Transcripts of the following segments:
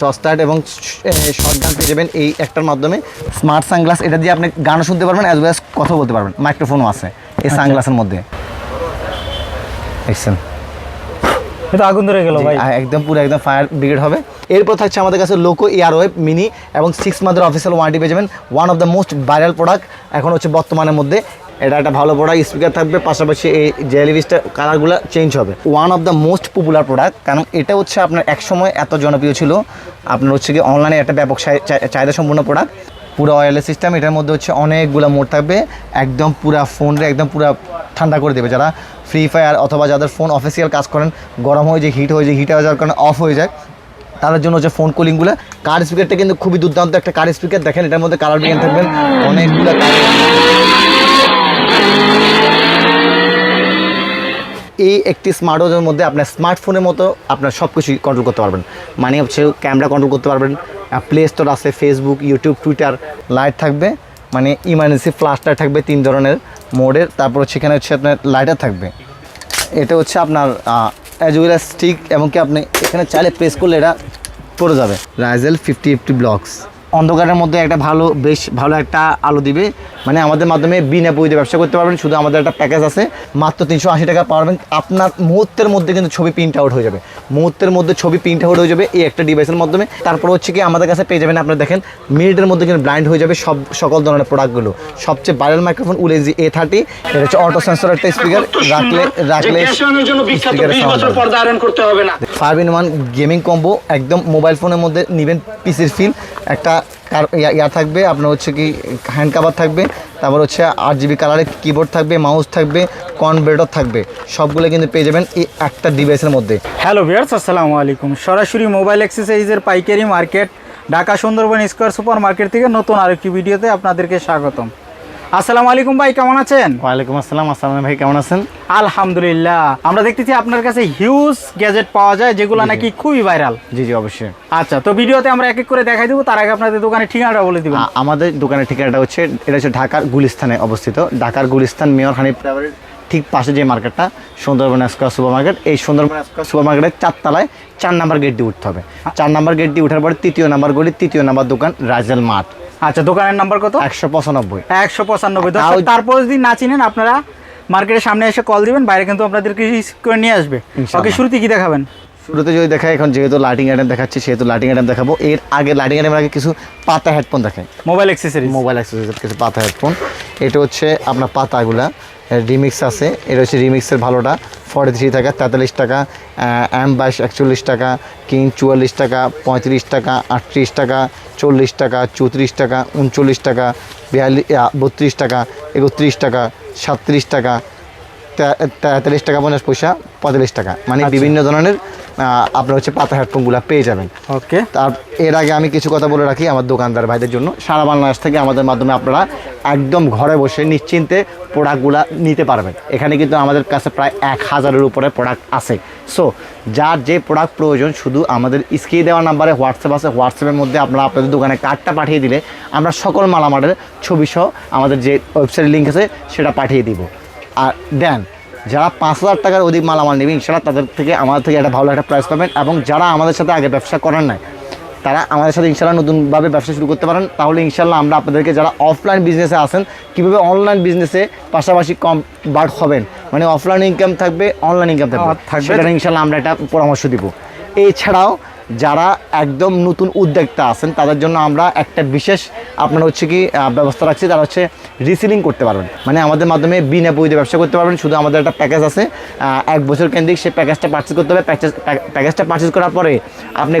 Torch এবং short gun পেয়ে যাবেন এই একটার মাধ্যমে। স্মার্ট সানগ্লাস এটা দিয়ে আপনি গানও শুনতে পারবেন অ্যাজ ওয়েল অ্যাজ কথা বলতে পারবেন। মাইক্রোফোনও আছে এই সানগ্লাসের মধ্যে। দেখছেন? এটা আগুন ধরে গেল ভাই। একদম পুরো একদম ফায়ার ব্রিগেড হবে। এরপর থাকছে আমাদের কাছে লোকো এয়ার ওয়েব মিনি এবং সিক্স মান্থের অফিসিয়াল ওয়ারেন্টি পেয়ে যাবেন। One of the most viral product এখন হচ্ছে বর্তমানের মধ্যে। এটা একটা ভালো প্রোডাক্ট স্পিকার থাকবে, পাশাপাশি এই জেলিভিসটার কালারগুলো চেঞ্জ হবে। One of the most popular product কারণ এটা হচ্ছে আপনার একসময় এত জনপ্রিয় ছিল। আপনার হচ্ছে কি অনলাইনে একটা ব্যাপক চাহি- চাহি- চাহিদা সম্পূর্ণ প্রোডাক্ট পুরো ওয়্যারলেস সিস্টেম এটার মধ্যে হচ্ছে অনেকগুলো মোড থাকবে। একদম পুরা ফোনটা একদম পুরা ঠান্ডা করে দেবে। যারা ফ্রি ফায়ার অথবা যাদের ফোন অফিসিয়াল কাজ করেন, গরম হয়ে যায় হিট হয়ে যায় হিট হয়ে যাওয়ার কারণে অফ হয়ে যায়। তাদের জন্য হচ্ছে ফোন কলিংগুলো কার স্পিকারটা কিন্তু খুবই দুর্দান্ত একটা কার স্পিকার দেখেন এটার মধ্যে কালার বিজ্ঞান থাকবেন অনেকগুলো এই একটি স্মার্ট ওয়াচের মধ্যে আপনার স্মার্টফোনের মতো আপনার সব কিছুই কন্ট্রোল করতে পারবেন। মানে হচ্ছে ক্যামেরা কন্ট্রোল করতে পারবেন। প্লে স্টোর আছে ফেসবুক ইউটিউব টুইটার লাইট থাকবে। মানে ইমার্জেন্সি ফ্লাশটার থাকবে তিন ধরনের মোডের তারপর হচ্ছে এখানে হচ্ছে আপনার লাইটার থাকবে। এটা হচ্ছে আপনার অ্যাজ ওয়েল স্টিক এবং কি আপনি এখানে চাইলে প্রেস করলে এটা পড়ে যাবে। রাইজেল ফিফটি ফিফটি ব্লকস অন্ধকারের মধ্যে একটা ভালো বেশ ভালো একটা আলো দিবে। মানে আমাদের মাধ্যমে বিনা বইতে ব্যবসা করতে পারবেন শুধু আমাদের একটা প্যাকেজ আছে। মাত্র তিনশো আশি টাকা পাওয়ার আপনার মুহূর্তের মধ্যে কিন্তু ছবি প্রিন্ট আউট হয়ে যাবে। মুহূর্তের মধ্যে ছবি প্রিন্ট আউট হয়ে যাবে এই একটা ডিভাইসের মাধ্যমে। তারপর হচ্ছে কি আমাদের কাছে পেয়ে যাবেন আপনারা দেখেন মিনিটের মধ্যে কিন্তু ব্লাইন্ড হয়ে যাবে সব সকল ধরনের প্রোডাক্টগুলো সবচেয়ে ভাইরাল মাইক্রোফোন উলেজি এ থার্টি এটা হচ্ছে অটো সেন্সর একটা স্পিকার রাখলে রাখলে করতে হবে না। Five in one gaming combo একদম মোবাইল ফোনের মধ্যে নেবেন পিসির ফিল একটা ইয়া- থাকবে, আপনার হচ্ছে কি হ্যান্ড কাভার থাকবে, তারপর হচ্ছে আট জিবি কালারের কিবোর্ড থাকবে মাউস থাকবে কনভার্টার থাকবে, সবগুলো কিন্তু পেয়ে যাবেন এই একটা ডিভাইসের মধ্যে। হ্যালো ভিয়ার্স আসসালামু আলাইকুম। সরাসরি মোবাইল এক্সারসাইজের পাইকারি market Dhaka Sundarban square super market থেকে নতুন আরেকটি ভিডিওতে আপনাদেরকে স্বাগতম। আসসালামু আলাইকুম ভাই কেমন আছেন? ওয়ালাইকুম আসসালাম আসসালাম ভাই কেমন আছেন? আলহামদুলিল্লাহ। আমরা দেখতেছি আপনার কাছে হিউজ গ্যাজেট পাওয়া যায় যেগুলো নাকি খুবই ভাইরাল জি জি অবশ্যই। আচ্ছা তো ভিডিওতে আমরা এক এক করে দেখাই দেবো তার আগে আপনাদের দোকানের ঠিকানাটা বলে দিবেন। আ- আমাদের দোকানের ঠিকানাটা হচ্ছে এটা হচ্ছে ঢাকার গুলিস্তানে অবস্থিত। ঢাকার গুলিস্তান মেয়র হানিফ ঠিক পাশে যে মার্কেটটা সুন্দরবন স্কোয়ার সুপার মার্কেট এই সুন্দরবন স্কোয়ার সুপার মার্কেটের চারতলায় চার নাম্বার গেট দিয়ে উঠতে হবে। চার নাম্বার গেট দিয়ে উঠার পরে তৃতীয় নাম্বার গলি তৃতীয় নাম্বার দোকান রাজেল মাঠ। আচ্ছা দোকানের নাম্বার কত? একশো পঁচানব্বই। একশো পঁচানব্বই। তারপর যদি না চিনেন আপনারা মার্কেটের সামনে এসে কল দিবেন বাইরে কিন্তু আপনাদেরকে রিসিভ করে নিয়ে আসবে। ওকে শুরুতে কি দেখাবেন? শুরুতে যদি দেখা এখন যেহেতু লাইটিং আইটেম দেখাচ্ছি সেহেতু লাইটিং আইটেম দেখাবো। এর আগে লাইটিং আইটেমের আগে কিছু পাতা হেডফোন দেখাই মোবাইল অ্যাক্সেসরিজ মোবাইল অ্যাক্সেসরিজের কিছু পাতা হেডফোন এটা হচ্ছে আপনার পাতাগুলা। রিমিক্স আছে। এটা হচ্ছে রিমিক্সের ভালোটা। ফর্টি থ্রি টাকা তেতাল্লিশ টাকা এম বাইশ একচল্লিশ টাকা কিং চুয়াল্লিশ টাকা পঁয়ত্রিশ টাকা আটত্রিশ টাকা চল্লিশ টাকা চৌত্রিশ টাকা উনচল্লিশ টাকা বিয়াল্লিশ বত্রিশ টাকা একত্রিশ টাকা সাতত্রিশ টাকা তেতাল্লিশ টাকা পঞ্চাশ পয়সা পঁয়তাল্লিশ টাকা। মানে বিভিন্ন ধরনের আপনার হচ্ছে পাতা হেডফোনগুলো পেয়ে যাবেন। ওকে। তার এর আগে আমি কিছু কথা বলে রাখি আমার দোকানদার ভাইদের জন্য। সারা বাংলাদেশ থেকে আমাদের মাধ্যমে আপনারা একদম ঘরে বসে নিশ্চিন্তে প্রোডাক্টগুলো নিতে পারবেন। এখানে কিন্তু আমাদের কাছে প্রায় এক হাজারের উপরে প্রোডাক্ট আছে। সো যার যে প্রোডাক্ট প্রয়োজন শুধু আমাদের স্ক্রিনে দেওয়া নাম্বারে হোয়াটসঅ্যাপ আছে। হোয়াটসঅ্যাপের মধ্যে আপনারা আপনাদের দোকানে কার্ডটা পাঠিয়ে দিলে আমরা সকল মালামালের ছবি সহ আমাদের যে ওয়েবসাইট লিঙ্ক আছে সেটা পাঠিয়ে দিব। আর দেন যারা পাঁচ হাজার টাকার অধিক মালামাল নেবে সেটা তাদের থেকে আমাদের থেকে একটা ভালো একটা প্রাইস পাবেন এবং যারা আমাদের সাথে আগে ব্যবসা করেন নাই তারা আমাদের সাথে ইনশাল্লাহ নতুনভাবে ব্যবসা শুরু করতে পারেন তাহলে ইনশাল্লাহ আমরা আপনাদেরকে যারা অফলাইন বিজনেসে আসেন কীভাবে অনলাইন বিজনেসে পাশাপাশি কম বাট হবেন মানে অফলাইন ইনকাম থাকবে অনলাইন ইনকাম থাকবে থাকবে। সেটা ইনশাল্লাহ আমরা একটা পরামর্শ দিব এছাড়াও যারা একদম নতুন উদ্যোক্তা আছেন, তাদের জন্য আমরা একটা বিশেষ আপনার হচ্ছে কি ব্যবস্থা রাখছি, তারা হচ্ছে রিসিলিং করতে পারবেন। মানে আমাদের মাধ্যমে বিনা বইতে ব্যবসা করতে পারবেন, শুধু আমাদের একটা প্যাকেজ আছে এক বছর কেন্দ্রিক সেই প্যাকেজটা পার্চেস করতে হবে। প্যাকেজ প্যাকেজটা পার্চেস করার পরে আপনি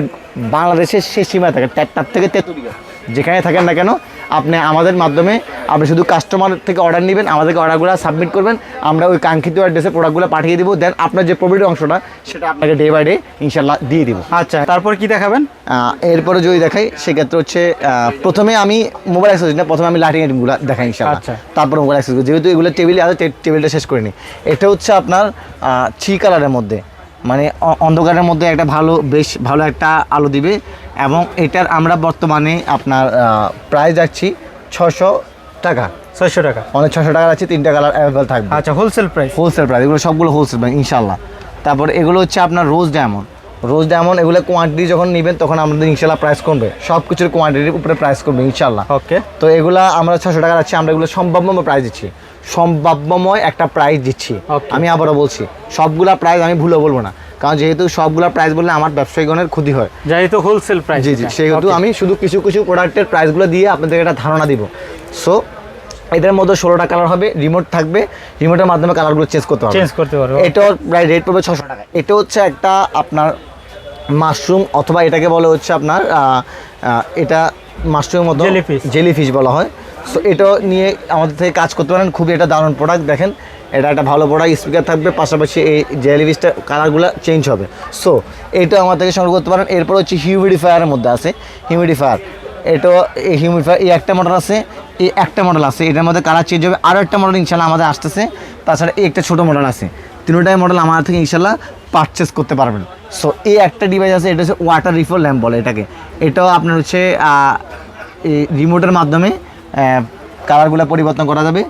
বাংলাদেশের শেষ সীমায় থাকেন তার থেকে তেঁতুলিয়া, যেখানে থাকেন না কেন আপনি আমাদের মাধ্যমে আপনি শুধু কাস্টমার থেকে অর্ডার নেবেন আমাদেরকে অর্ডারগুলো সাবমিট করবেন আমরা ওই কাঙ্ক্ষিত অ্যাড্রেসে প্রোডাক্টগুলো পাঠিয়ে দিব দেন আপনার যে প্রফিটের অংশটা সেটা আপনাকে ডে বাই ডে ইনশাল্লাহ দিয়ে দিব। আচ্ছা তারপর কি দেখাবেন? এরপরে যদি দেখাই সেক্ষেত্রে হচ্ছে প্রথমে আমি মোবাইল অ্যাক্সেসরিজ না প্রথমে আমি লাইটিং আইটেমগুলো দেখাই ইনশাল্লাহ আচ্ছা। তারপর মোবাইল অ্যাক্সেসরিজ যেহেতু এগুলো টেবিলে আছে টেবিলটা শেষ করে করিনি এটা হচ্ছে আপনার থ্রি কালারের মধ্যে। মানে অন্ধকারের মধ্যে একটা ভালো বেশ ভালো একটা আলো দিবে এবং এটার আমরা বর্তমানে আপনার প্রাইস যাচ্ছি ছশো টাকা। ছয়শো টাকা। অনেক ছশো টাকা আছে তিনটা কালার অ্যাভেলেবল থাকবে। আচ্ছা হোলসেল প্রাইস হোলসেল প্রাইস এগুলো সবগুলো হোলসেল প্রাইস ইনশাল্লাহ তারপর এগুলো হচ্ছে আপনার রোজ ডায়মন্ড রোজ ডায়মন্ড এগুলো কোয়ান্টিটি যখন নেবেন তখন আমাদের ইনশাল্লাহ প্রাইস কমবে। সব কিছুর কোয়ান্টিটির উপরে প্রাইস কমবে ইনশাল্লাহ ওকে তো এগুলো আমরা ছশো টাকা রাখছি আমরা এগুলো সম্ভাব্যময় প্রাইস দিচ্ছি। সম্ভাব্যময় একটা প্রাইস দিচ্ছি। আমি আবারও বলছি সবগুলা প্রাইস আমি ভুলে বলব না। কারণ যেহেতু সবগুলা প্রাইস বললে আমার ব্যবসায়ীগণের ক্ষতি হয়। যেহেতু হোলসেল প্রাইস জি জি সেহেতু আমি শুধু কিছু কিছু প্রোডাক্টের প্রাইসগুলো দিয়ে আপনাদের একটা ধারণা দিব। সো এদের মধ্যে ষোলোটা কালার হবে রিমোট থাকবে রিমোটের মাধ্যমে কালারগুলো চেঞ্জ করতে হবে চেঞ্জ করতে পারব এটার প্রায় রেট পড়বে ছশো টাকা এটা হচ্ছে একটা আপনার মাশরুম অথবা এটাকে বলে হচ্ছে আপনার এটা মাশরুমের মধ্যে Jellyfish। জেলিফিশ বলা হয়। সো এটা নিয়ে আমাদের থেকে কাজ করতে পারেন। খুবই একটা দারুণ প্রোডাক্ট দেখেন। এটা একটা ভালো প্রোডাক্ট স্পিকার থাকবে। পাশাপাশি এই জেলিফিশটা কালারগুলো চেঞ্জ হবে। সো এটা আমার থেকে সংগ্রহ করতে পারেন। এরপর হচ্ছে হিউমিডিফায়ারের মধ্যে আছে। হিউমিডিফায়ার এটা এই হিউমিডিফায়ার এই একটা মডেল আছে। এই একটা মডেল আছে। এটার মধ্যে কালার চেঞ্জ হবে। আরও একটা মডেল ইনশাল্লাহ আমাদের আসতেছে। তাছাড়া এই একটা ছোটো মডেল আছে। তিনটাই মডেল আমার থেকে ইনশাল্লাহ পারচেস করতে পারবেন। সো এই একটা ডিভাইস আছে। এটা হচ্ছে ওয়াটার রিফল ল্যাম্প বলে এটাকে। এটাও আপনার হচ্ছে এই রিমোটের মাধ্যমে কালারগুলো পরিবর্তন করা যাবে।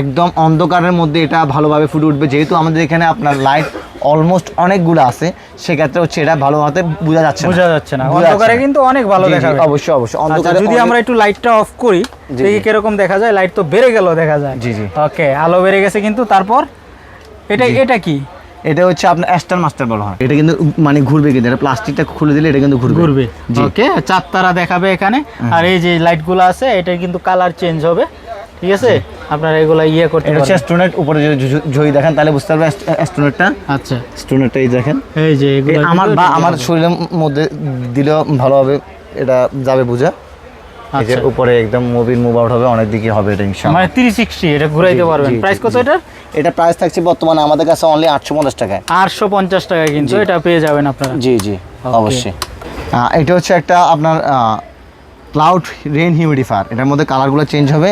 একদম অন্ধকারের মধ্যে এটা ভালোভাবে ফুটে উঠবে। যেহেতু আমাদের এখানে আপনার লাইট অলমোস্ট অনেকগুলো আছে সেক্ষেত্রে হচ্ছে এটা ভালোভাবে বোঝা যাচ্ছে বোঝা যাচ্ছে না। অন্ধকারে কিন্তু অনেক ভালো দেখা যায় অবশ্যই অবশ্যই। আচ্ছা, অন্ধকারে যদি আমরা একটু লাইটটা অফ করি দেখি কীরকম দেখা যায়। লাইট তো বেড়ে গেল দেখা যায়। জি, জি। ওকে আলো বেড়ে গেছে কিন্তু তারপর? এটা এটা কি? এটা হচ্ছে আপনার অ্যাস্টার মাস্টার বলা হয়। এটা কিন্তু মানে ঘুরবে কিন্তু এটা প্লাস্টিকটা খুলে দিলে এটা কিন্তু ঘুরবে। ঘুরবে। ওকে চার তারা দেখাবে এখানে। আর এই যে লাইটগুলো আছে এটা কিন্তু কালার চেঞ্জ হবে। ঠিক আছে? আপনারা এগুলা ইয়ে করতে এটা হচ্ছে স্টোনেট উপরে যদি ঝু- দেখেন তাহলে বুঝতে পারবে স্টোনেটটা আচ্ছা। স্টোনেটটা এই দেখেন। এই যে এগুলো আমার বা আমার শরীরের মধ্যে দিলেও ভালো হবে এটা যাবে বোঝা। যে আচ্ছা। উপরে একদম মোবিল মুভ আউট হবে অনেক দিকে হবে এটা ইনশাআল্লাহ। মানে 360 এটা ঘুরাইতে পারবেন। প্রাইস কত জি। এটার? এটা প্রাইস থাকছে বর্তমানে আমাদের কাছে অনলি আটশো পঞ্চাশ টাকায়। 850 টাকা কিন্তু এটা পেয়ে যাবেন আপনারা। জি জি অবশ্যই। আহ, এটা হচ্ছে একটা আপনার ক্লাউড রেন হিউমিডিফায়ার এটার মধ্যে কালারগুলো চেঞ্জ হবে।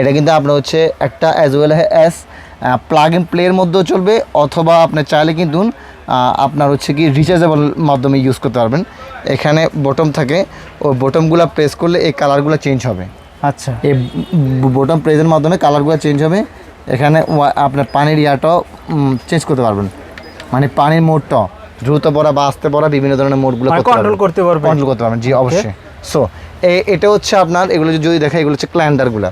এটা কিন্তু আপনার হচ্ছে একটা as well as plug in প্লের মধ্যেও চলবে অথবা আপনি চাইলে কিন্তু আপনার হচ্ছে কি রিচার্জেবল মাধ্যমে ইউজ করতে পারবেন। এখানে বটম থাকে। ওই বটমগুলো প্রেস করলে এই কালারগুলো চেঞ্জ হবে। আচ্ছা। এই বটম প্রেসের মাধ্যমে কালারগুলো চেঞ্জ হবে। এখানে আপনার পানির ইয়াটাও চেঞ্জ করতে পারবেন। মানে পানির মোডটাও দ্রুত পড়া বা আস্তে পড়া বিভিন্ন ধরনের মোডগুলো মানে control করতে পারবেন। কন্ট্রোল করতে পারবেন জি অবশ্যই। সো এটা হচ্ছে আপনার এগুলো যদি দেখে এগুলো হচ্ছে ক্ল্যান্ডারগুলো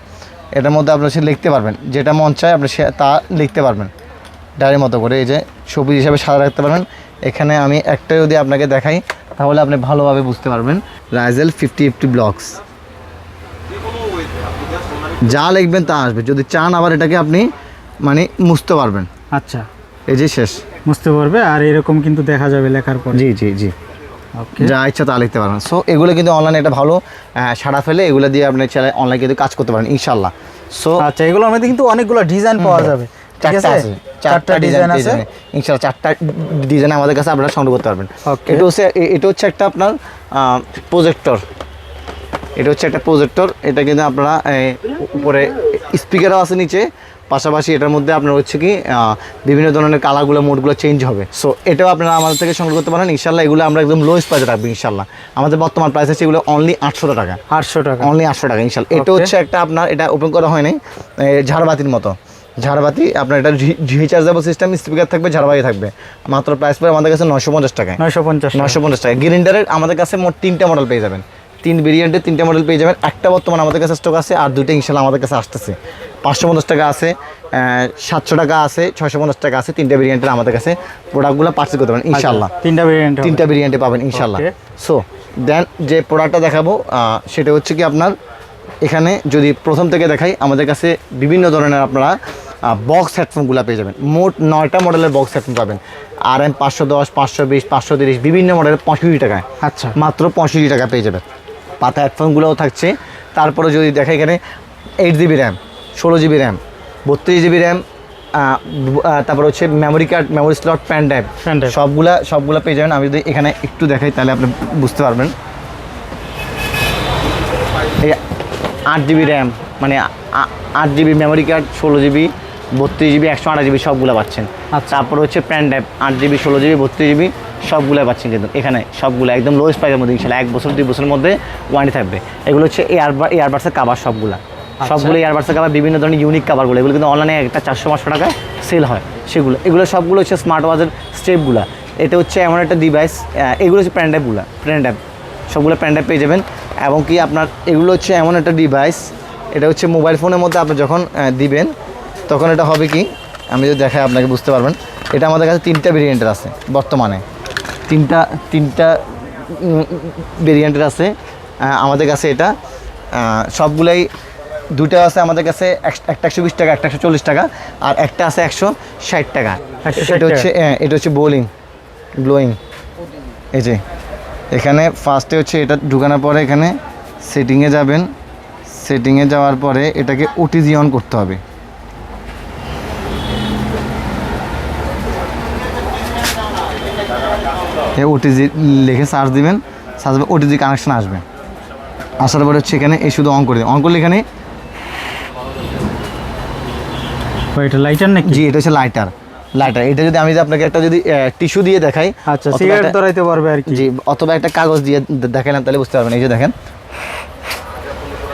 এটার মধ্যে আপনার সে লিখতে পারবেন। যেটা মন চায় আপনি সে তা লিখতে পারবেন। ডায়ের মতো করে এই যে সবুজ হিসাবে সাজা রাখতে পারবেন। এখানে আমি একটা যদি আপনাকে দেখাই তাহলে আপনি ভালোভাবে বুঝতে পারবেন। রাইজেল ফিফটি ফিফটি ব্লকস যা লিখবেন তা আসবে। যদি চান আবার এটাকে আপনি মানে মুছতে পারবেন। আচ্ছা। এই যে শেষ। বুঝতে পারবে আর এরকম কিন্তু দেখা যাবে লেখার পর। জি জি জি। যা ইচ্ছা তা লিখতে পারবেন। সো এগুলো কিন্তু অনলাইনে এটা ভালো সাড়া ফেলে। এগুলো দিয়ে আপনি অনলাইনে কিন্তু কাজ করতে পারেন ইনশাল্লাহ সো আচ্ছা এগুলোর মধ্যে কিন্তু অনেকগুলো ডিজাইন পাওয়া যাবে। চারটা আছে? আছে। চারটা ডিজাইন আছে? চারটা ডিজাইন আমাদের কাছে আপনারা সংগ্রহ করতে পারবেন। এটা হচ্ছে এটা হচ্ছে একটা আপনার প্রজেক্টর এটা হচ্ছে একটা প্রজেক্টর এটা কিন্তু আপনারা উপরে স্পিকারও আছে নিচে। পাশাপাশি এটার মধ্যে আপনার হচ্ছে কি বিভিন্ন ধরনের কালারগুলো মোডগুলো চেঞ্জ হবে। সো এটাও আপনারা আমাদের থেকে সংগ্রহ করতে পারেন। ইনশাল্লাহ এগুলো আমরা একদম লোয়েস্ট প্রাইসে রাখব ইনশাল্লাহ আমাদের বর্তমান প্রাইস আছে এগুলো অনলি আটশো টাকা। আটশো টাকা। অনলি আটশো টাকা ইনশাল্লাহ এটা হচ্ছে একটা আপনার এটা ওপেন করা হয়নি ঝাড়বাতির মতো। ঝাড়বাতি আপনার এটা রিচার্জেবল সিস্টেম স্পিকার থাকবে ঝাড়বাতি থাকবে। মাত্র প্রাইস পড়ে আমাদের কাছে নশো পঞ্চাশ টাকায়। নয়শো পঞ্চাশ নশো পঞ্চাশ টাকা গ্রিন্ডারের আমাদের কাছে মোট তিনটা মডেল পেয়ে যাবেন। তিন ভেরিয়েন্টের তিনটা মডেল পেয়ে যাবেন। একটা বর্তমান আমাদের কাছে স্টক আছে আর দুইটা ইনশাল্লাহ আমাদের কাছে আসতেছে। পাঁচশো পঞ্চাশ টাকা আছে সাতশো টাকা আছে ছয়শো পঞ্চাশ টাকা আছে তিনটা ভেরিয়েন্টের আমাদের কাছে প্রোডাক্টগুলো পার্চেস করতে পারেন ইনশাল্লাহ। তিনটা ভেরিয়েন্ট তিনটা ভেরিয়েন্টে পাবেন ইনশাল্লাহ। সো দেন যে প্রোডাক্টটা দেখাবো সেটা হচ্ছে কি আপনার এখানে যদি প্রথম থেকে দেখাই আমাদের কাছে বিভিন্ন ধরনের আপনারা বক্স হেডফোনগুলো পেয়ে যাবেন। মোট নয়টা মডেলের বক্স হেডফোন পাবেন। আর এম পাঁচশো দশ পাঁচশো বিশ পাঁচশো তিরিশ বিভিন্ন মডেলের পঁয়ষট্টি টাকায়। আচ্ছা। মাত্র পঁয়ষট্টি টাকা পেয়ে যাবেন। পাতা হেডফোনগুলোও থাকছে। তারপরে যদি দেখা এখানে এইট জিবি র্যাম ষোলো জিবি র্যাম বত্রিশ জিবি র্যাম তারপর হচ্ছে memory card memory slot pen drive. সবগুলা সবগুলা পেয়ে যাবেন। আমি যদি এখানে একটু দেখাই তাহলে আপনি বুঝতে পারবেন। এই আট জিবি র্যাম মানে আট জিবি মেমোরি কার্ড ষোলো জিবি বত্রিশ জিবি একশো আঠাশ জিবি সবগুলো পাচ্ছেন। আচ্ছা। তারপর হচ্ছে প্যান আট জিবি ষোলো জিবি বত্রিশ জিবি সবগুলো পাচ্ছেন কিন্তু। এখানে সবগুলো একদম লোয়েস্ট প্রাইসের মধ্যে ইনশাল্লাহ এক বছর দুই বছরের মধ্যে ওয়ারেন্টি থাকবে। এগুলো হচ্ছে এয়ারবার এয়ারবাডসের কাবার সবগুলা। সবগুলো এয়ারবাডসের কাবার বিভিন্ন ধরনের ইউনিক কাবারগুলো এগুলো কিন্তু অনলাইনে একটা চারশো পাঁচশো টাকায় সেল হয় সেগুলো। এগুলো সবগুলো হচ্ছে স্মার্ট ওয়াচের স্টেপগুলো এটা হচ্ছে এমন একটা ডিভাইস এগুলো হচ্ছে প্যান্ড অ্যাপগুলো প্যান্ড অ্যাপ সবগুলো অ্যাপ পেয়ে যাবেন। এবং কি আপনার এগুলো হচ্ছে এমন একটা ডিভাইস এটা হচ্ছে মোবাইল ফোনের মধ্যে আপনি যখন দিবেন তখন এটা হবে কি? আমি যদি দেখাই আপনাকে বুঝতে পারবেন। এটা আমাদের কাছে তিনটা ভেরিয়েন্টের আছে বর্তমানে। তিনটা তিনটা ভেরিয়েন্টের আছে। আমাদের কাছে এটা সবগুলাই দুটো আছে আমাদের কাছে এক- একটা একশো বিশ টাকা একটা একশো চল্লিশ টাকা আর একটা আছে একশো ষাট টাকা। 160 এটা হচ্ছে এটা হচ্ছে বোলিং ব্লোয়িং এই যে এখানে ফার্স্টে হচ্ছে এটা ঢুকানোর পরে এখানে সেটিংয়ে যাবেন। সেটিংয়ে যাওয়ার পরে এটাকে ওটিজি অন করতে হবে। ওটিজি লিখে সার্চ দিবেন সার্চ ওটিজি কানেকশন আসবে। আসার পরে হচ্ছে এখানে এই শুধু অন করে দিন অন করলে এখানে এটা লাইটার নাকি? জি এটা হচ্ছে লাইটার লাইটার এটা যদি আমি আপনাকে একটা যদি টিস্যু দিয়ে দেখাই আচ্ছা সিগারেট ধরাইতে পারবে আর কি। জি অথবা একটা কাগজ দিয়ে দে- দেখালাম তাহলে বুঝতে পারবেন। এই যে দেখেন।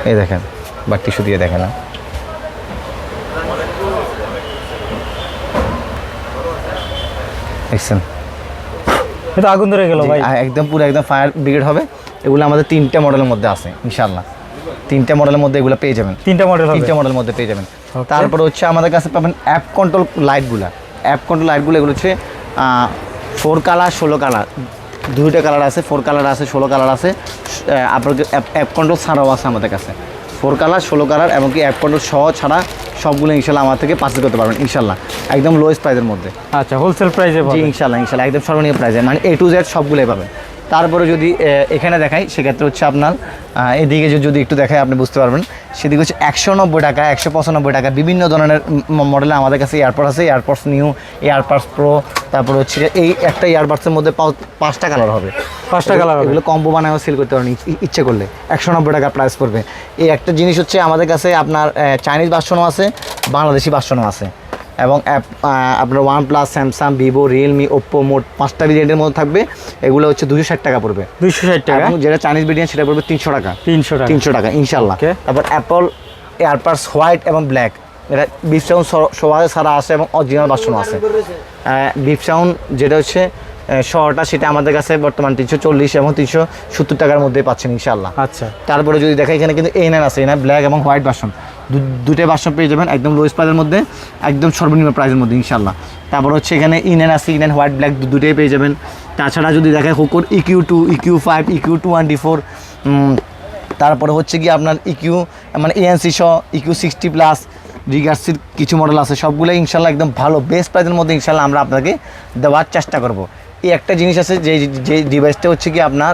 এই দেখেন বা টিস্যু দিয়ে দেখেন না দেখছেন? এটা আগুন ধরে গেল ভাই। একদম পুরো একদম ফায়ার ব্রিগেড হবে। এগুলো আমাদের তিনটা মডেলের মধ্যে আছে ইনশাল্লাহ তিনটা মডেলের মধ্যে এগুলো পেয়ে যাবেন। তিনটা মডেল তিনটা মডেলের মধ্যে পেয়ে যাবেন. তারপরে হচ্ছে আমাদের কাছে পাবেন অ্যাপ কন্ট্রোল লাইটগুলো অ্যাপ কন্ট্রোল লাইটগুলো এগুলো হচ্ছে ফোর কালার ষোলো কালার দুইটা কালার আছে ফোর কালার আছে ষোলো কালার আছে। আপনার অ্যাপ কন্ট্রোল ছাড়াও আছে আমাদের কাছে। ফোর কালার ষোলো কালার এমনকি এক পনেরো সহ ছাড়া সবগুলো ইনশাল্লাহ আমার থেকে পার্সেল করতে পারবেন ইনশাল্লাহ। একদম লোয়েস্ট প্রাইসের মধ্যে। আচ্ছা হোলসেল প্রাইসে জি ইনশাল্লাহ ইনশাল্লাহ একদম সর্বনিম্ন প্রাইসে মানে এ টু জেড সবগুলোই পাবেন। তারপরে যদি এখানে দেখাই সেক্ষেত্রে হচ্ছে আপনার এদিকে যদি- একটু দেখায় আপনি বুঝতে পারবেন। সেদিকে হচ্ছে একশো নব্বই টাকা একশো পঁচানব্বই টাকা বিভিন্ন ধরনের মডেলে আমাদের কাছে এয়ারপড আছে এয়ারপডস নিউ এয়ারপডস প্রো তারপর হচ্ছে এই একটা এয়ারপডসের মধ্যে পাঁচটা কালার হবে। পাঁচটা হবে। এগুলো কম্বো বানায়ও সেল করতে পারেন ইচ্ছে করলে। একশো নব্বই টাকা প্রাইস পড়বে। এই একটা জিনিস হচ্ছে আমাদের কাছে আপনার চাইনিজ ভার্সনও আছে বাংলাদেশি ভার্সনও আছে। এবং অ্যাপ আপনার OnePlus Samsung Vivo Realme Oppo মোট পাঁচটা ভেরিয়েন্টের মধ্যে থাকবে। এগুলো হচ্ছে দুশো ষাট টাকা পড়বে। দুশো ষাট টাকা। এবং যেটা চাইনিজ ভেরিয়েন্ট সেটা পড়বে তিনশো টাকা। তিনশো টাকা। তিনশো টাকা ইনশাল্লাহ তারপর অ্যাপল এয়ারপার্স হোয়াইট এবং ব্ল্যাক এটা বিফ সাউন্ড সবাই সারা আছে এবং অরিজিনাল ভার্সনও আছে। বিফ সাউন্ড যেটা হচ্ছে শহরটা সেটা আমাদের কাছে বর্তমান তিনশো চল্লিশ এবং তিনশো সত্তর টাকার মধ্যে পাচ্ছেন ইনশাল্লাহ আচ্ছা। তারপরে যদি দেখা এখানে কিন্তু এ আছে এনার ব্ল্যাক এবং হোয়াইট ভার্সন দুটোই ভার্সন পেয়ে যাবেন একদম লোয়েস্ট প্রাইসের মধ্যে, একদম সর্বনিম্ন প্রাইসের মধ্যে ইনশাল্লাহ তারপর হচ্ছে এখানে ইনেন আছে ইনেন হোয়াইট ব্ল্যাক দুটোই পেয়ে যাবেন। তাছাড়া যদি দেখায় হুকোর EQ two EQ five EQ two one D four তারপরে হচ্ছে কি আপনার ইকিউ মানে এএনসি সহ ইকিউ সিক্সটি প্লাস রিগার্সির কিছু মডেল আছে, সবগুলো ইনশাল্লাহ একদম ভালো বেস্ট প্রাইসের মধ্যে ইনশাল্লাহ আমরা আপনাকে দেওয়ার চেষ্টা করব। এই একটা জিনিস আছে যে যে ডিভাইসটা হচ্ছে কি আপনার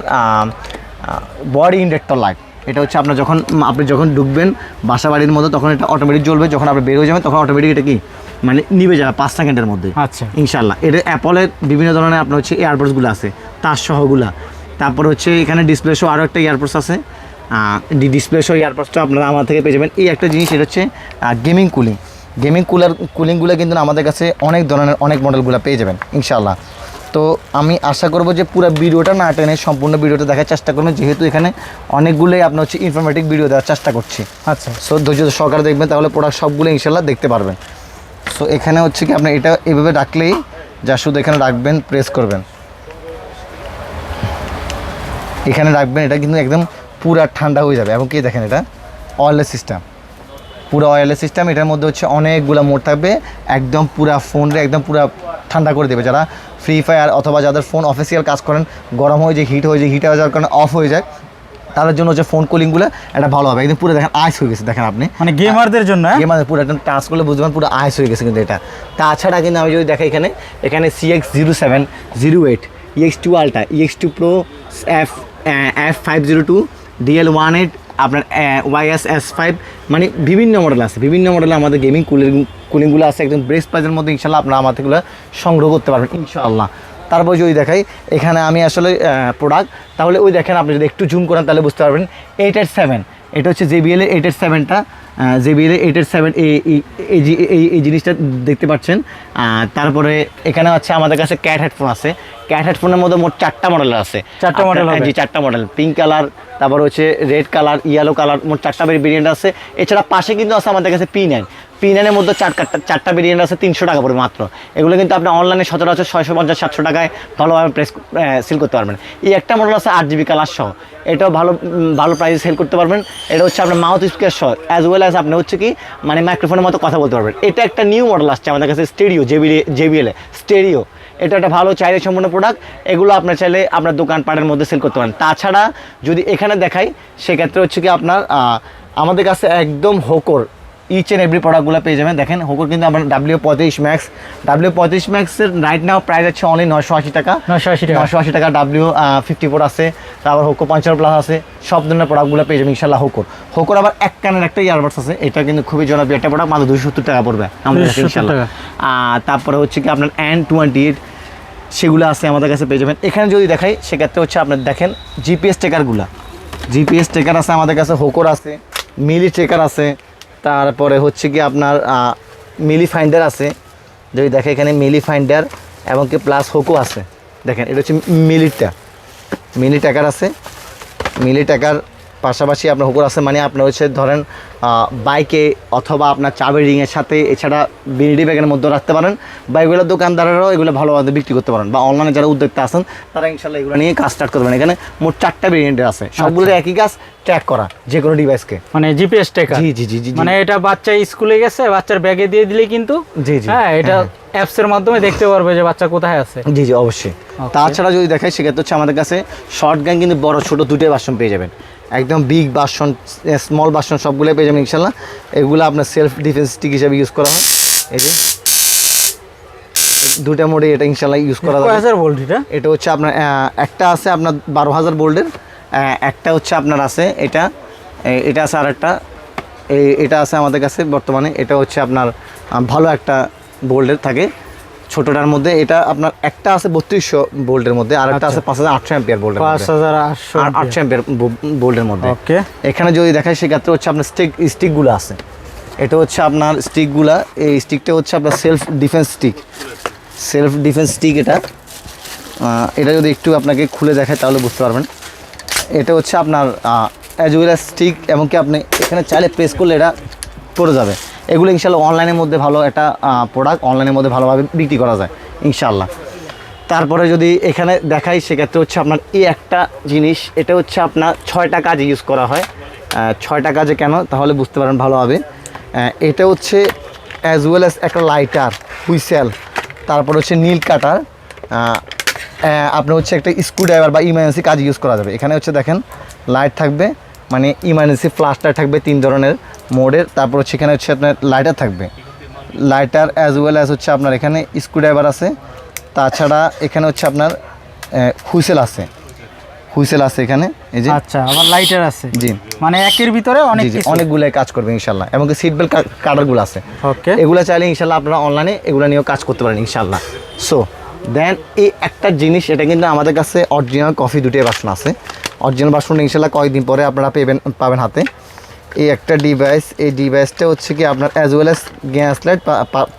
বডি ইন্ডেক্টর লাইট এটা হচ্ছে আপনার যখন আপনি যখন ঢুকবেন বাসা বাড়ির মধ্যে তখন এটা অটোমেটিক জ্বলবে যখন আপনি বের হয়ে যাবেন তখন অটোমেটিক এটা কি? মানে নিভে যাবে পাঁচ সেকেন্ডের মধ্যে। আচ্ছা। ইনশাল্লাহ এটা অ্যাপলের বিভিন্ন ধরনের আপনার হচ্ছে এয়ারপোর্টসগুলো আছে তার সহগুলা। তারপর হচ্ছে এখানে ডিসপ্লে শো আরও একটা এয়ারপোর্টস আছে। ডিসপ্লে শো এয়ারপোর্টসটা আপনারা আমার থেকে পেয়ে যাবেন। এই একটা জিনিস এটা হচ্ছে গেমিং কুলিং গেমিং কুলার কুলিংগুলো কিন্তু আমাদের কাছে অনেক ধরনের অনেক মডেলগুলো পেয়ে যাবেন ইনশাল্লাহ তো আমি আশা করব যে পুরো ভিডিওটা না টেনে সম্পূর্ণ ভিডিওটা দেখার চেষ্টা করবেন। যেহেতু এখানে অনেকগুলোই আপনার হচ্ছে ইনফরমেটিভ ভিডিও দেওয়ার চেষ্টা করছি। আচ্ছা। সো ধৈর্য সহকারে দেখবেন তাহলে প্রোডাক্ট সবগুলো ইনশাল্লাহ দেখতে পারবেন। সো এখানে হচ্ছে কি আপনি এটা এভাবে রাখলেই যা শুধু এখানে রাখবেন প্রেস করবেন। এখানে রাখবেন এটা কিন্তু একদম পুরা ঠান্ডা হয়ে যাবে। এবং কি দেখেন এটা? অয়েলের সিস্টেম পুরো অয়েলের সিস্টেম এটার মধ্যে হচ্ছে অনেকগুলো মোড থাকবে। একদম পুরা ফোনটা একদম পুরা ঠান্ডা করে দেবে। যারা ফ্রি ফায়ার অথবা যাদের ফোন অফিসিয়াল কাজ করেন গরম হয়ে যায় হিট হয়ে যায় হিট হয়ে যাওয়ার কারণে অফ হয়ে যায় তাদের জন্য হচ্ছে ফোন কুলিংগুলো এটা ভালো হবে। একদম পুরো দেখেন আইস হয়ে গেছে দেখেন আপনি। মানে গেমারদের জন্য হ্যাঁ? গেমার পুরো একদম টাচ করলে বুঝবেন পুরো আইস হয়ে গেছে কিন্তু এটা। তাছাড়া কিন্তু আমি যদি দেখাই এখানে এখানে CX zero seven zero eight EX two ultra EX two pro F F five zero two DL one eight আপনার ওয়াইএস এস ফাইভ মানে বিভিন্ন মডেল আছে। বিভিন্ন মডেলে আমাদের গেমিং কুলিং কুলিংগুলো আছে। একদম ব্রেস প্রাইজের মধ্যে ইনশাল্লাহ আপনারা আমাদেরগুলো সংগ্রহ করতে পারবেন, ইনশাআল্লাহ। তারপর যদি দেখাই এখানে আমি আসলে প্রোডাক্ট তাহলে ওই দেখেন আপনি যদি একটু জুম করেন তাহলে বুঝতে পারবেন। এইট এইট সেভেন এটা হচ্ছে জেবিএল এইট এইট সেভেনটা জেবিএল এইট এইট সেভেন এই এই জিনিসটা দেখতে পাচ্ছেন। তারপরে এখানে হচ্ছে আমাদের কাছে ক্যাট হেডফোন আছে। ক্যাট হেডফোনের মধ্যে মোট চারটা মডেল আছে। চারটা মডেল? জি চারটা মডেল পিঙ্ক কালার তারপর হচ্ছে রেড কালার ইয়েলো কালার মোট চারটা ভেরিয়েন্ট আছে। এছাড়া পাশে কিন্তু আছে আমাদের কাছে পি নাইন পিনানের মধ্যে চার কাটটা, চারটা ভেরিয়েন্ট আছে, তিনশো টাকা পড়বে মাত্র। এগুলো কিন্তু আপনি অনলাইনে সচরাচর ছয়শো পঞ্চাশ, সাতশো টাকায় ভালোভাবে প্রেস সেল করতে পারবেন। এই একটা মডেল আছে আট জিবি কালার সহ। এটাও ভালো ভালো প্রাইসে সেল করতে পারবেন। এটা হচ্ছে আপনার মাউথ স্পিকার সহ। অ্যাজ ওয়েল অ্যাজ আপনি হচ্ছে কি মানে মাইক্রোফোনের মতো কথা বলতে পারবেন। এটা একটা নিউ মডেল আসছে আমাদের কাছে স্টেডিও জেবি জেবিএলে স্টেডিও এটা একটা ভালো চাহিদা সম্পন্ন প্রোডাক্ট এগুলো আপনার চাইলে আপনার দোকানপাটের মধ্যে সেল করতে পারেন। তাছাড়া যদি এখানে দেখাই, সেক্ষেত্রে হচ্ছে কি আপনার আমাদের কাছে একদম হোকর ইচ অ্যান্ড এভরি প্রোডাক্টগুলো পেয়ে যাবেন। দেখেন হোকর কিন্তু আমার ডাব্লিউ পঁয়ত্রিশ ম্যাক্স ডাব্লিউ পঁয়ত্রিশ ম্যাক্সের রাইট নাও প্রাইস আছে অনলি নশো আশি টাকা। নশো আশি টাকা। নশো আশি টাকা ডাব্লিউ ফিফটি ফোর আছে। তারপর হোকো পঞ্চান্ন প্লাস আছে। সব ধরনের প্রোডাক্টগুলো পেয়ে যাবেন ইনশাল্লাহ হোকর। হোকর আবার এক কানের একটা ইয়ারবাডস আছে। এটা কিন্তু খুবই জনপ্রিয় একটা প্রোডাক্ট মাত্র দুশো সত্তর টাকা পড়বে আমাদের কাছে ইনশাল্লাহ তারপরে হচ্ছে কি আপনার অ্যান টোয়েন্টি এইট সেগুলো আছে আমাদের কাছে পেয়ে যাবেন। এখানে যদি দেখাই সেক্ষেত্রে হচ্ছে আপনার দেখেন জিপিএস টেকারগুলো জিপিএস টেকার আছে আমাদের কাছে হোকর আছে মিলি ট্রেকার আছে। তারপরে হচ্ছে কি আপনার মিলি ফাইন্ডার আছে। যদি দেখে এখানে মিলি ফাইন্ডার এবং কি প্লাস হোকো আছে। দেখেন, এটা হচ্ছে মিলিটা মিলি ট্যাকার আছে। মিলি ট্যাকার পাশাপাশি আপনার হুকুর আছে মানে আপনার হচ্ছে ধরেন বাইকে অথবা আপনার চাবি রিংয়ের সাথে এছাড়া বিনিডি ব্যাগের মধ্যে রাখতে পারেন বা এগুলো দোকানদারেরাও এগুলো ভালোভাবে বিক্রি করতে পারেন বা অনলাইনে যারা উদ্যোক্তা আছেন তারা ইনশাল্লাহ এগুলো নিয়ে কাজ স্টার্ট করবেন। এখানে মোট চারটা ভেরিয়েন্টের আছে। সবগুলো একই কাজ ট্র্যাক করা যে কোনো ডিভাইসকে মানে জিপিএস টেকার জি জি জি জি মানে এটা বাচ্চা স্কুলে গেছে বাচ্চার ব্যাগে দিয়ে দিলে কিন্তু জি, জি। হ্যাঁ এটা হ্যাঁ, অ্যাপস এর মাধ্যমে দেখতে পারবে যে বাচ্চা কোথায় আছে। জি জি অবশ্যই। তাছাড়া যদি দেখাই সেক্ষেত্রে হচ্ছে আমাদের কাছে শর্ট গান কিন্তু বড় ছোট দুটোই বাসন পেয়ে যাবেন। একদম বিগ বাসন স্মল বাসন সবগুলোই পেয়ে যাবেন ইনশাল্লাহ। এগুলো আপনার সেলফ ডিফেন্স স্টিক হিসাবে ইউজ করা হয়। এই যে দুটা মোডে এটা ইনশাল্লাহ ইউজ করা হাজার ভোল্ট এটা? এটা হচ্ছে আপনার একটা আছে আপনার বারো হাজার বোল্ডের একটা হচ্ছে আপনার আছে এটা এটা আছে আর একটা এটা আছে আমাদের কাছে বর্তমানে এটা হচ্ছে আপনার ভালো একটা বোল্ডের থাকে। ছোটটার মধ্যে এটা আপনার একটা আছে বত্রিশশো বোল্টের মধ্যে আর একটা আছে পাঁচ হাজার আটশো অ্যাম্পিয়ার বোল্টের পাঁচ হাজার আটশো আটশো অ্যাম্পিয়ার বোল্টের মধ্যে। ওকে। এখানে যদি দেখায় সেক্ষেত্রে হচ্ছে আপনার স্টিক স্টিকগুলো আছে। এটা হচ্ছে আপনার স্টিকগুলা এই স্টিকটা হচ্ছে আপনার self defence stick self defence stick এটা। এটা যদি একটু আপনাকে খুলে দেখায় তাহলে বুঝতে পারবেন। এটা হচ্ছে আপনার অ্যাজ ওয়েল স্টিক এমনকি আপনি এখানে চাইলে প্রেস করলে এটা পড়ে যাবে। এগুলো ইনশাল্লাহ অনলাইনের মধ্যে ভালো একটা প্রোডাক্ট অনলাইনের মধ্যে ভালোভাবে বিক্রি করা যায় ইনশাল্লাহ তারপরে যদি এখানে দেখাই, সেক্ষেত্রে হচ্ছে আপনার এই একটা জিনিস, এটা হচ্ছে আপনার ছয়টা কাজে ইউজ করা হয়। ছয়টা কাজে কেন? তাহলে বুঝতে পারেন ভালোভাবে। এটা হচ্ছে অ্যাজ ওয়েল অ্যাজ একটা লাইটার হুইসেল। তারপর হচ্ছে নীল কাটার। আপনার হচ্ছে একটা স্ক্রু ড্রাইভার বা ইমার্জেন্সি কাজ ইউজ করা যাবে। এখানে হচ্ছে দেখেন লাইট থাকবে মানে ইমার্জেন্সি ফ্লাশটার থাকবে তিন ধরনের। মোডের তারপর হচ্ছে এখানে হচ্ছে আপনার লাইটার থাকবে। লাইটার অ্যাজ ওয়েল অ্যাজ হচ্ছে আপনার এখানে স্ক্রু ড্রাইভার আছে। তাছাড়া এখানে হচ্ছে আপনার হুইসেল আছে। হুইসেল আছে এখানে এই যে। আচ্ছা আবার লাইটার আছে। জি। মানে একের ভিতরে অনেক অনেকগুলো কাজ করবে ইনশাল্লাহ এবং সিট বেল্ট কাটারগুলো আছে। ওকে এগুলো চাইলে ইনশাল্লাহ আপনারা অনলাইনে এগুলো নিয়েও কাজ করতে পারেন ইনশাল্লাহ সো দেন এই একটা জিনিস এটা কিন্তু আমাদের কাছে অরিজিনাল কফি দুটোই বাসন আছে। অরিজিনাল বাসন ইনশাল্লাহ কয়েকদিন পরে আপনারা পেবেন পাবেন হাতে। এই একটা ডিভাইস এই ডিভাইসটা হচ্ছে কি আপনার as well as gas light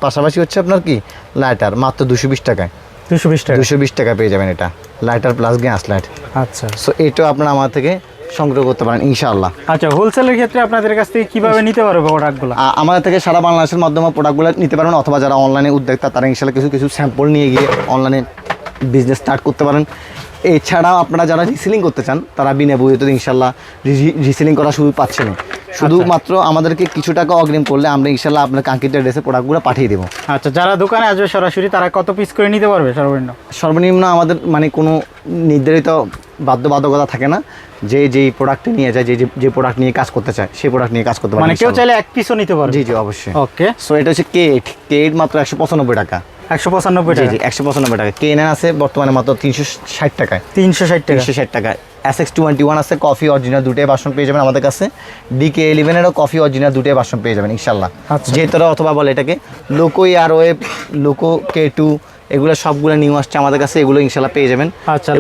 পাশাপাশি হচ্ছে আপনার কি? লাইটার মাত্র দুশো বিশ টাকায়। দুশো বিশ টাকা। দুশো বিশ টাকা পেয়ে যাবেন এটা। লাইটার প্লাস গ্যাস লাইট আচ্ছা। সো এটাও আপনারা আমার থেকে সংগ্রহ করতে পারেন ইনশাআল্লাহ। আচ্ছা হোলসেলের ক্ষেত্রে আপনাদের কাছ থেকে কীভাবে নিতে পারবে প্রোডাক্টগুলো আমাদের থেকে সারা বাংলাদেশের মাধ্যমে প্রোডাক্টগুলো নিতে পারেন অথবা যারা অনলাইনে উদ্যোক্তা তারা ইনশাল্লাহ কিছু কিছু স্যাম্পল নিয়ে গিয়ে অনলাইনে বিজনেস স্টার্ট করতে পারেন। এছাড়াও আপনারা যারা রিসেলিং করতে চান তারা বিনা বইতে ইনশাল্লাহ রিসেলিং করা শুধু পাচ্ছেন শুধুমাত্র আমাদেরকে কিছু টাকা অগ্রিম করলে আমরা ইনশাল্লাহ আপনার কাঙ্ক্ষিত ড্রেসে প্রোডাক্টগুলো পাঠিয়ে দেবো। আচ্ছা যারা দোকানে আসবে সরাসরি তারা কত পিস করে নিতে পারবে সর্বনিম্ন? সর্বনিম্ন আমাদের মানে কোনো নির্ধারিত বাধ্যবাধকতা থাকে না। যে যেই প্রোডাক্ট নিয়ে যায় যে যে- প্রোডাক্ট নিয়ে কাজ করতে চায় সেই প্রোডাক্ট নিয়ে কাজ করতে পারে মানে কেউ চাইলে এক পিসও নিতে পারবে। জি জি অবশ্যই। ওকে সো এটা হচ্ছে কে এইট কে এইট মাত্র একশো পঁচানব্বই টাকা। একশো পঁচানব্বই টাকা? জি একশো পঁচানব্বই টাকা। কে আছে বর্তমানে মাত্র তিনশো ষাট টাকায়। তিনশো ষাট টাকা। তিনশো ষাট টাকা। এস এক্স টোয়েন্টি ওয়ান আছে কফি অরিজিনাল দুটোই বাসন পেয়ে যাবেন আমাদের কাছে। ডিকে ইলেভেনেরও কফি অরিজিনাল দুটোই বাসন পেয়ে যাবেন ইনশাল্লাহ। যেহেতু যে তোরা অথবা বলে এটাকে loco ear wave loco K two এগুলো সবগুলো নিউ আসছে আমাদের কাছে এগুলো ইনশাল্লাহ পেয়ে যাবেন। আচ্ছা,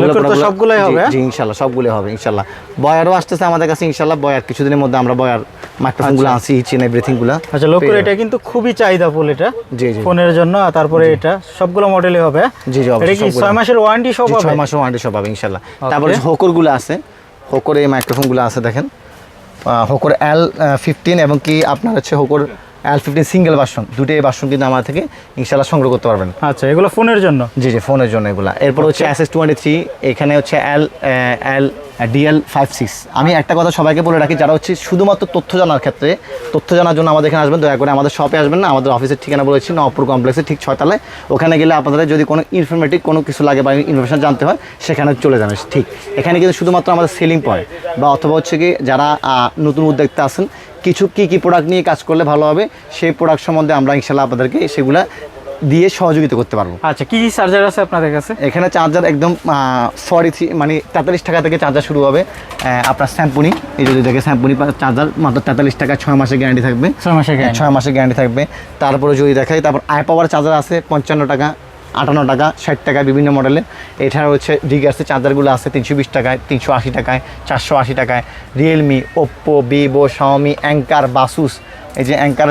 সবগুলোই হবে, জি ইনশাল্লাহ সবগুলো হবে ইনশাল্লাহ। বয়ারও আসতেছে আমাদের কাছে ইনশাল্লাহ বয়ার কিছুদিনের মধ্যে আমরা বয়ার মাইক্রোফোনগুলো আনছি ইচ এন্ড এভরিথিংগুলো আচ্ছা লোকের এটা কিন্তু খুবই চাহিদাফুল এটা জি জি। ফোনের জন্য আর তারপরে এটা সবগুলো মডেলই হবে। জি, জি, এটা কি সবগুলো। ছয় মাসের ওয়ারেন্টি সব হবে? ছয় মাসও ওয়ারেন্টি সব পাবে ইনশাল্লাহ। তারপরে হোকরগুলো আছে হোকর এই মাইক্রোফোনগুলো আছে দেখেন। হোকর এল ফিফটিন এবং কি আপনার হচ্ছে Hoco L fifteen single version দুটোই ভার্সন কিন্তু আমার থেকে ইনশাল্লাহ সংগ্রহ করতে পারবেন। আচ্ছা এগুলো ফোনের জন্য? জি জি ফোনের জন্য এগুলো। এরপর হচ্ছে এস এস টোয়েন্টি থ্রি এখানে হচ্ছে L L DL five six আমি একটা কথা সবাইকে বলে রাখি যারা হচ্ছে শুধুমাত্র তথ্য জানার ক্ষেত্রে তথ্য জানার জন্য আমাদের এখানে আসবেন দয়া করে আমাদের শপে আসবেন না আমাদের অফিসের ঠিকানা বলেছি নবপুর কমপ্লেক্সে ঠিক ছয়তলায় ওখানে গেলে আপনাদের যদি কোনো ইনফরমেটিভ কোনো কিছু লাগে বা ইনফরমেশন জানতে হয় সেখানে চলে যাবেন ঠিক। এখানে কিন্তু শুধুমাত্র আমাদের সেলিং পয়েন্ট বা অথবা হচ্ছে কি যারা নতুন উদ্যোক্তা আছেন কিছু কী কী প্রোডাক্ট নিয়ে কাজ করলে ভালো হবে সেই প্রোডাক্ট সম্বন্ধে আমরা ইনশাল্লাহ আপনাদেরকে সেগুলা দিয়ে সহযোগিতা করতে পারব। আচ্ছা কি কি চার্জার আছে আপনাদের কাছে? এখানে চার্জার একদম থ্রি মানে তেতাল্লিশ টাকা থেকে চার্জার শুরু হবে আপনার স্যাম্পুনি এই যদি দেখে স্যাম্পুনি চার্জার মাত্র তেতাল্লিশ টাকা ছয় মাসের গ্যারান্টি থাকবে। ছয় মাসের। ছয় মাসের গ্যারান্টি থাকবে। তারপরে যদি দেখাই তারপর আই পাওয়ার চার্জার আছে পঞ্চান্ন টাকা আটান্ন টাকা, ষাট টাকা বিভিন্ন মডেলে এছাড়া হচ্ছে রিগার্সের চার্জারগুলো আছে তিনশো বিশ টাকায়, তিনশো আশি টাকায়, চারশো আশি টাকায়। Realme Oppo Vivo Xiaomi Anker Baseus এই যে অ্যাঙ্কার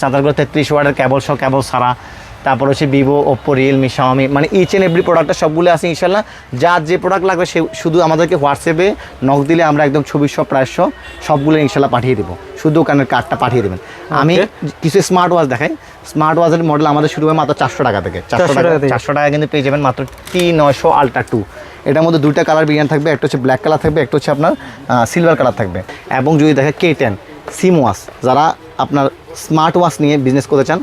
চার্জারগুলো তেত্রিশ ওয়ার্ডের ক্যাবল সহ ক্যাবল সারা তারপর হচ্ছে ভিভো ওপ্পো রিয়েলমি শাওমি মানে ইচ অ্যান্ড এভরি প্রোডাক্টটা সবগুলো আছে ইনশাল্লাহ যার যে প্রোডাক্ট লাগবে সে শুধু আমাদেরকে হোয়াটসঅ্যাপে নক দিলে আমরা একদম ছবি সব প্রায় সহ সবগুলো ইনশাল্লাহ পাঠিয়ে দেবো। শুধু ওখানের কার্ডটা পাঠিয়ে দেবেন। আমি কিছু স্মার্ট ওয়াচ দেখাই। স্মার্ট ওয়াচের মডেল আমাদের শুরু হয় মাত্র চারশো টাকা থেকে। চারশো টাকা। চারশো টাকা কিন্তু পেয়ে যাবেন মাত্র টি নয়শো আলট্রা টু এটার মধ্যে দুইটা কালার বিরিয়ানি থাকবে একটা হচ্ছে ব্ল্যাক কালার থাকবে একটা হচ্ছে আপনার সিলভার কালার থাকবে। এবং যদি দেখে কে টেন সিম ওয়াচ যারা আপনার স্মার্ট ওয়াচ নিয়ে বিজনেস করতে চান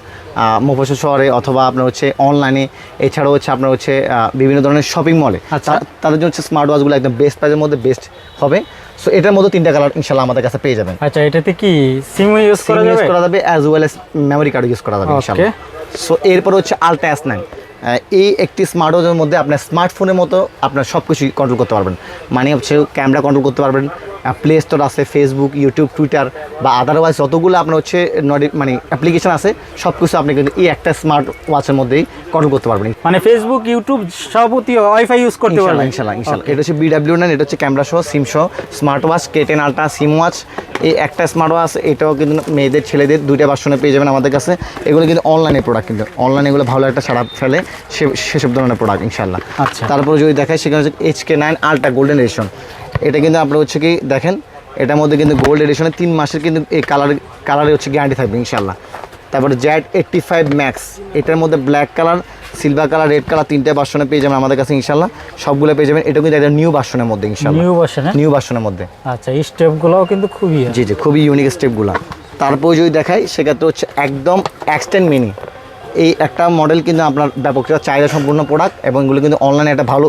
মফসল শহরে অথবা আপনার হচ্ছে অনলাইনে এছাড়াও হচ্ছে আপনার হচ্ছে বিভিন্ন ধরনের শপিং মলে আচ্ছা। তাদের জন্য হচ্ছে স্মার্ট ওয়াচগুলো একদম বেস্ট প্রাইসের মধ্যে বেস্ট হবে। সো এটার মধ্যে তিনটা কালার ইনশাল্লাহ আমাদের কাছে পেয়ে যাবেন। আচ্ছা এটাতে কি সিম ইউজ করা ইউজ করা যাবে as well as memory card use করা যাবে Okay. ইনশাআল্লাহ। সো এরপর হচ্ছে আলট্রা এস নাইন এই একটি স্মার্ট ওয়াচের মধ্যে আপনার স্মার্টফোনের মতো আপনার সব কিছুই কন্ট্রোল করতে পারবেন। মানে হচ্ছে ক্যামেরা কন্ট্রোল করতে পারবেন প্লে স্টোর আছে ফেসবুক ইউটিউব টুইটার বা আদারওয়াইজ যতগুলো আপনার হচ্ছে নডি- মানে অ্যাপ্লিকেশন আছে সব কিছু আপনি কিন্তু এই একটা স্মার্ট ওয়াচের মধ্যেই কন্ট্রোল করতে পারবেন। মানে ফেসবুক ইউটিউব সবই ওয়াইফাই ইউজ করতে পারবেন। ইনশাল্লাহ ইনশাল্লাহ। এটা হচ্ছে বিডাব্লিউ নাইন এটা হচ্ছে ক্যামেরা সহ সিম সহ smart watch K ten ultra SIM watch এই একটা স্মার্ট ওয়াচ এটাও কিন্তু মেয়েদের ছেলেদের দুইটা বাসনে পেয়ে যাবেন আমাদের কাছে। এগুলো কিন্তু অনলাইনে প্রোডাক্ট কিন্তু। অনলাইনে এগুলো ভালো একটা সারা ফেলে সে সেসব ধরনের প্রোডাক্ট ইনশাল্লাহ। আচ্ছা। তারপরে যদি দেখায় সেখানে হচ্ছে H K nine ultra golden edition এটা কিন্তু আপনার হচ্ছে কি দেখেন এটার মধ্যে কিন্তু গোল্ড এডিশনে তিন মাসের কিন্তু এই কালার কালারে হচ্ছে গ্যারান্টি থাকবে ইনশাল্লাহ তারপরে জ্যাড এইট্টি ফাইভ ম্যাক্স এটার মধ্যে black colour silver colour red colour তিনটে ভার্সনে পেয়ে যাবেন আমাদের কাছে ইনশাল্লাহ সবগুলো পেয়ে যাবেন এটা কিন্তু একটা নিউ ভার্সনের মধ্যে ইনশাল্লাহ নিউ নিউ ভার্সনের মধ্যে। আচ্ছা এই স্টেপগুলোও কিন্তু খুবই জি জি খুবই ইউনিক স্টেপগুলো তারপর যদি দেখাই সেক্ষেত্রে হচ্ছে একদম এক্সটেন্ড মিনি এই একটা মডেল কিন্তু আপনার ব্যাপক চাহিদা সম্পূর্ণ প্রোডাক্ট এবং এগুলো কিন্তু অনলাইনে একটা ভালো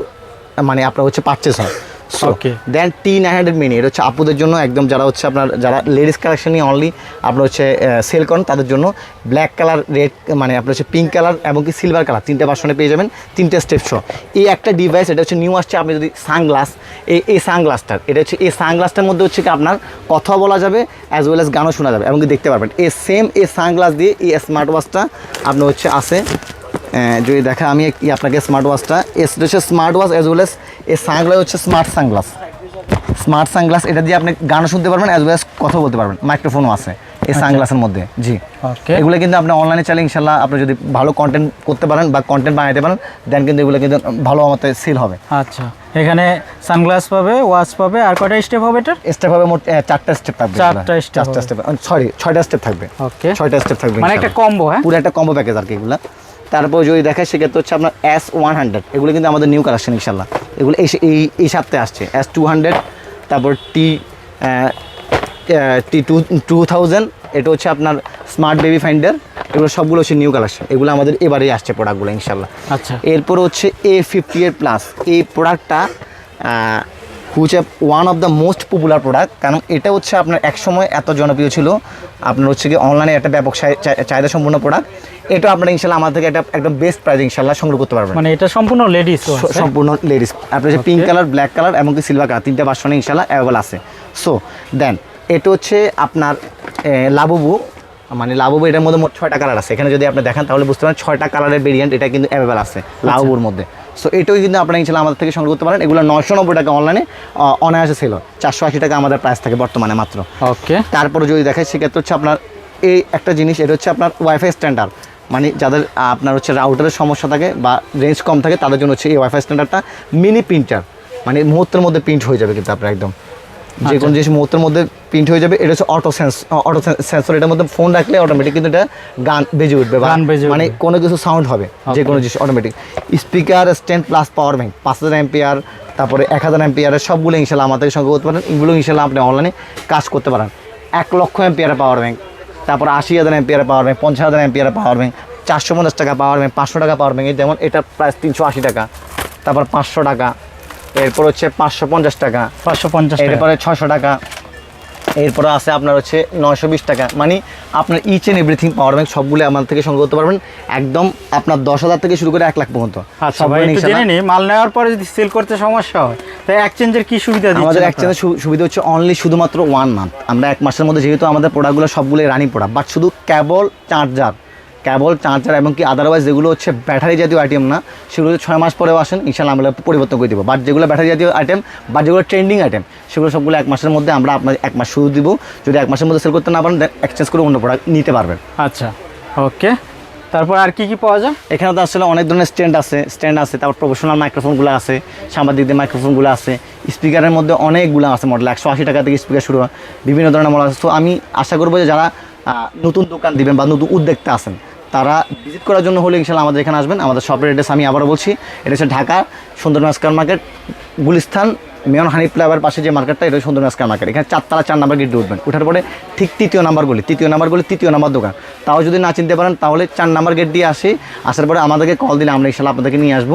মানে আপনার হচ্ছে পারচেস হয়। So then T nine hundred mini এটা হচ্ছে আপুদের জন্য একদম যারা হচ্ছে আপনার যারা লেডিস কালেকশন নিয়ে অনলি আপনার হচ্ছে সেল করেন তাদের জন্য ব্ল্যাক কালার রেড মানে আপনার হচ্ছে পিঙ্ক কালার এবং কি সিলভার কালার তিনটে ভার্সনে পেয়ে যাবেন তিনটে স্টেপ সহ এই একটা ডিভাইস এটা হচ্ছে নিউ আসছে আপনি যদি সানগ্লাস এই এই সানগ্লাসটার এটা হচ্ছে এই সানগ্লাসটার মধ্যে হচ্ছে কি আপনার কথা বলা যাবে অ্যাজ ওয়েল অ্যাজ গানও শোনা যাবে এবং কি দেখতে পারবেন। এই সেম এই সানগ্লাস দিয়ে এই স্মার্ট ওয়াচটা আপনার হচ্ছে আছে। আহ, যদি দেখা আমি আপনাকে স্মার্ট ওয়াচটা এস হচ্ছে স্মার্ট ওয়াচ অ্যাজ ওয়েল এস এই সানগ্লাস হচ্ছে স্মার্ট সানগ্লাস স্মার্ট সানগ্লাস এটা দিয়ে আপনি গানও শুনতে পারবেন অ্যাজ ওয়েল কথা বলতে পারবেন। মাইক্রোফোনও আছে এই সানগ্লাসের মধ্যে জি। ওকে এগুলো কিন্তু আপনি অনলাইনে চাইলে ইনশাল্লাহ আপনি যদি ভালো কন্টেন্ট করতে পারেন বা কন্টেন্ট বানাতে পারেন দেন কিন্তু এগুলো কিন্তু ভালো আমাদের সেল হবে। আচ্ছা। এখানে সানগ্লাস পাবে ওয়াচ পাবে আর কয়টা স্টেপ হবে এটার? স্টেপ হবে মোট চারটা স্টেপ থাকবে চারটা step চারটা স্টেপ সরি ছয়টা স্টেপ থাকবে। ওকে ছয়টা স্টেপ থাকবে মানে একটা কম্বো হ্যাঁ? পুরো একটা কম্বো প্যাকেজ আর কি এগুলো। তারপর যদি দেখায় সেক্ষেত্রে হচ্ছে আপনার এস ওয়ান হান্ড্রেড এগুলো কিন্তু আমাদের নিউ কালেকশন ইনশাল্লাহ এগুলো এই এই এই সপ্তাহে আসছে এস টু হান্ড্রেড তারপর T T two two thousand এটা হচ্ছে আপনার স্মার্ট বেবি ফাইন্ডার এগুলো সবগুলো হচ্ছে নিউ কালেকশন এগুলো আমাদের এবারেই আসছে প্রোডাক্টগুলো ইনশাল্লাহ আচ্ছা। এরপর হচ্ছে এ ফিফটি এর প্লাস এই প্রোডাক্টটা হুচ one of the most popular product কারণ এটা হচ্ছে আপনার একসময় এত জনপ্রিয় ছিল। আপনার হচ্ছে কি অনলাইনে একটা ব্যাপক চাহি- চাহি- চাহিদা সম্পূর্ণ প্রোডাক্ট এটা আপনারা ইনশাল্লাহ আমার থেকে একটা একদম বেস্ট প্রাইস ইনশাল্লাহ সংগ্রহ করতে পারবেন। মানে এটা সম্পূর্ণ লেডিস সম্পূর্ণ লেডিস আপনার হচ্ছে পিঙ্ক কালার ব্ল্যাক কালার এবং কি সিলভার কালার তিনটা ভার্সনে ইনশাল্লাহ অ্যাভেলেবল আছে। সো দেন এটা হচ্ছে আপনার এ, লাবুবু। মানে লাবুবু এটার মধ্যে মোট ছয়টা কালার আছে। এখানে যদি আপনি দেখেন তাহলে বুঝতে পারেন ছয়টা কালারের ভেরিয়েন্ট এটা কিন্তু অ্যাভেলেবল আছে লাবুবুর মধ্যে। সো এটাও কিন্তু আপনারা ইনশাল্লাহ আমাদের থেকে সংগ্রহ করতে পারেন। এগুলো নশো নব্বই টাকা অনলাইনে অনায়াসে ছিল চারশো আশি টাকা আমাদের প্রাইস থাকে বর্তমানে মাত্র। ওকে তারপরে যদি দেখায় সেক্ষেত্রে হচ্ছে আপনার এই একটা জিনিস এটা হচ্ছে আপনার ওয়াইফাই স্ট্যান্ডার্ড মানে যাদের আপনার হচ্ছে রাউটারের সমস্যা থাকে বা রেঞ্জ কম থাকে তাদের জন্য হচ্ছে এই ওয়াইফাই স্ট্যান্ডার্ডটা মিনি প্রিন্টার মানে মুহূর্তের মধ্যে প্রিন্ট হয়ে যাবে কিন্তু আপনার একদম। যে কোনো জিনিস মুহূর্তের মধ্যে প্রিন্ট হয়ে যাবে এটা হচ্ছে অটো সেন্স অটো সেন্সর এটার মধ্যে ফোন রাখলে অটোমেটিক কিন্তু এটা গান বেজে উঠবে গান বেজে মানে কোনো কিছু সাউন্ড হবে যে কোনো জিনিস automatic speaker stand plus power bank পাঁচ হাজার এমপিআর তারপরে এক হাজার এমপিআরের সবগুলো ইনশাল্লাহ আমাদের সঙ্গে করতে পারেন এগুলো ইনশাল্লাহ আপনি অনলাইনে কাজ করতে পারেন। এক লক্ষ এমপিআর পাওয়ার ব্যাংক তারপর আশি হাজার এমপিআর পাওয়ার ব্যাংক পঞ্চাশ হাজার এমপিআর পাওয়ার ব্যাংক চারশো পঞ্চাশ টাকা পাওয়ার ব্যাংক পাঁচশো টাকা পাওয়ার ব্যাংক যেমন এটা প্রায় তিনশো আশি টাকা তারপর পাঁচশো টাকা এরপর হচ্ছে পাঁচশো পঞ্চাশ টাকা। পাঁচশো পঞ্চাশ এরপরে ছশো টাকা। এরপরে আছে আপনার হচ্ছে নয়শো বিশ টাকা। মানে আপনার each and everything power bank সবগুলো আমার থেকে সংগ্রহ করতে পারবেন। একদম আপনার দশ হাজার থেকে শুরু করে এক লাখ পর্যন্ত। আচ্ছা ভাই জেনে নিই মাল নেওয়ার পরে যদি সেল করতে সমস্যা হয় তাই এক্সচেঞ্জের কি সুবিধা আমাদের এক্সচেঞ্জের সুবিধা হচ্ছে অনলি শুধুমাত্র ওয়ান মান্থ আমরা এক মাসের মধ্যে যেহেতু আমাদের প্রোডাক্টগুলো সবগুলো রানিং প্রোডাক্ট বাট শুধু কেবল চার্জার কেবল চার্জার এবং কি আদারওয়াইজ যেগুলো হচ্ছে ব্যাটারি জাতীয় আইটেম না সেগুলো ছয় মাস পরেও আসেন ইনশাল্লাহ আমরা পরিবর্তন করে দেবো। বাট যেগুলো ব্যাটারি জাতীয় আইটেম বা যেগুলো ট্রেন্ডিং আইটেম সেগুলো সবগুলো এক মাসের মধ্যে আমরা আপনার এক মাস শুরু দিব। যদি এক মাসের মধ্যে সেল করতে না পারেন এক্সচেঞ্জ করে অন্য প্রোডাক্ট নিতে পারবেন। আচ্ছা ওকে। তারপর আর কি কি পাওয়া যায়? এখানে তো আসলে অনেক ধরনের স্ট্যান্ড আছে স্ট্যান্ড আছে তারপর প্রফেশনাল মাইক্রোফোনগুলো আছে সাংবাদিকদের মাইক্রোফোনগুলো আছে স্পিকারের মধ্যে অনেকগুলো আছে মডেল একশো আশি টাকা থেকে স্পিকার শুরু হয় বিভিন্ন ধরনের মডেল আছে। তো আমি আশা করব যে যারা নতুন দোকান দিবেন বা নতুন উদ্যোক্তা আছেন তারা ভিজিট করার জন্য হলে ইনশাল্লাহ আমাদের এখানে আসবেন। আমাদের শপের অ্যাড্রেস আমি আবারও বলছি। এটা হচ্ছে ঢাকা সুন্দর মাস্কার market Gulistan mayor Hanif flyover পাশে যে মার্কেটটা এটা সুন্দর মাস্কার মার্কেট এখানে চারতলা চার নাম্বার গেট উঠবেন। উঠার পরে ঠিক তৃতীয় নাম্বার গলি। তৃতীয় নাম্বার গলি, তৃতীয় নাম্বার দোকান। তাও যদি না চিনতে পারেন, তাহলে চার নাম্বার গেট দিয়ে আসি। আসার পরে আমাদেরকে কল দিলে আমরা ইনশাল্লাহ আপনাদেরকে নিয়ে আসব।